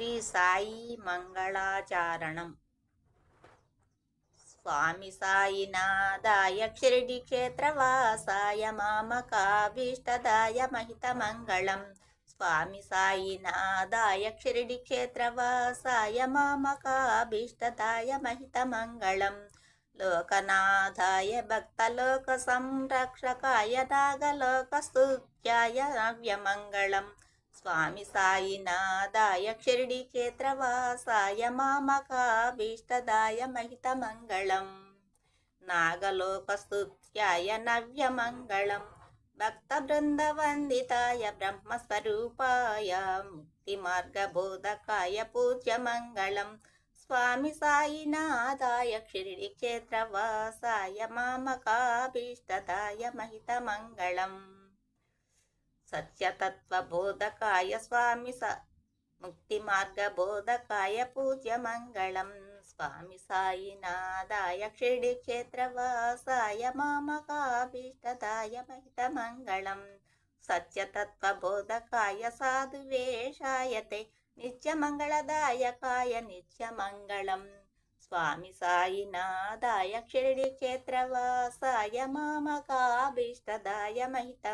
శ్రీ సాయి మంగళాచారణం. స్వామి సాయినాదాయ క్షిరిడి క్షేత్రవాసాయ మామకాభీష్టదాయ మహితమంగళం స్వామి సాయినాదాయ క్షిరిడి క్షేత్రవాసాయ మామకాభీష్టదాయ మహితమంగళం లోకనాథాయ భక్తలోక సంరక్షకాయ నాగలోక స్తుత్యాయ నవ్యమంగళం స్వామి సాయినాథాయ క్షిరిడి క్షేత్రవాసాయ మామకాభీష్టదాయ మహితమంగళం. నాగలోకస్తుత్యాయ నవ్యమంగళం. భక్తబృందవందితాయ బ్రహ్మస్వరూపాయ ముక్తిమార్గబోధకాయ పూజ్యమంగళం. స్వామి సాయినాథాయ క్షిరిడి క్షేత్రవాసాయ మామకాభీష్టదాయ మహితమంగళం. సత్యతత్వబోధకాయ స్వామి స ముక్తి మార్గబోధకాయ పూజ్యమంగళం స్వామి సాయినాదాయ క్షిరిడి క్షేత్రవాసాయ మామకాభీష్టదాయ మహిత మంగళం సత్యతత్వబోధకాయ సాధువేషాయతే నిత్యమంగళదాయకాయ నిత్యమంగళం స్వామి సాయినాథాయ క్షిరిడి క్షేత్రవాసాయ మామకాభీష్టదాయ మహిత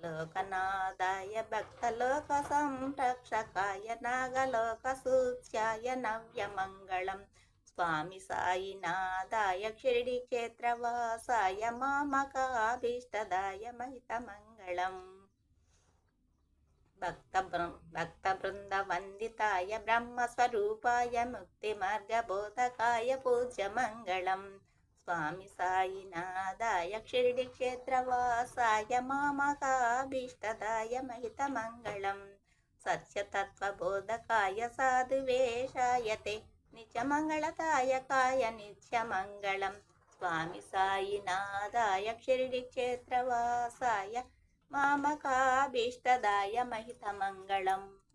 లోకనాదాయ లోకనాథాయ భక్తలోక సంరక్షకాయ నాగలోక సూచ్యాయ నవ్యమంగళం స్వామి సాయినాథాయ క్షిరిడి క్షేత్రవాసాయ మామకాభీష్టదాయ మహితమంగళం. భక్త భక్త బృంద వందితాయ బ్రహ్మస్వరూపాయ ముక్తి మార్గబోధకాయ పూజ్య మంగళం స్వామి సాయినాథాయ క్షిరిడి క్షేత్రవాసాయ మామకాభీష్టదాయ మహితమంగళం. సత్యతత్వబోధకాయ సాధువేషాయతే నిత్యమంగళదాయకాయ నిత్యమంగళం. స్వామి సాయినాథాయ క్షిరిడి క్షేత్రవాసాయ మామకాభీష్టదాయ మహితమంగళం.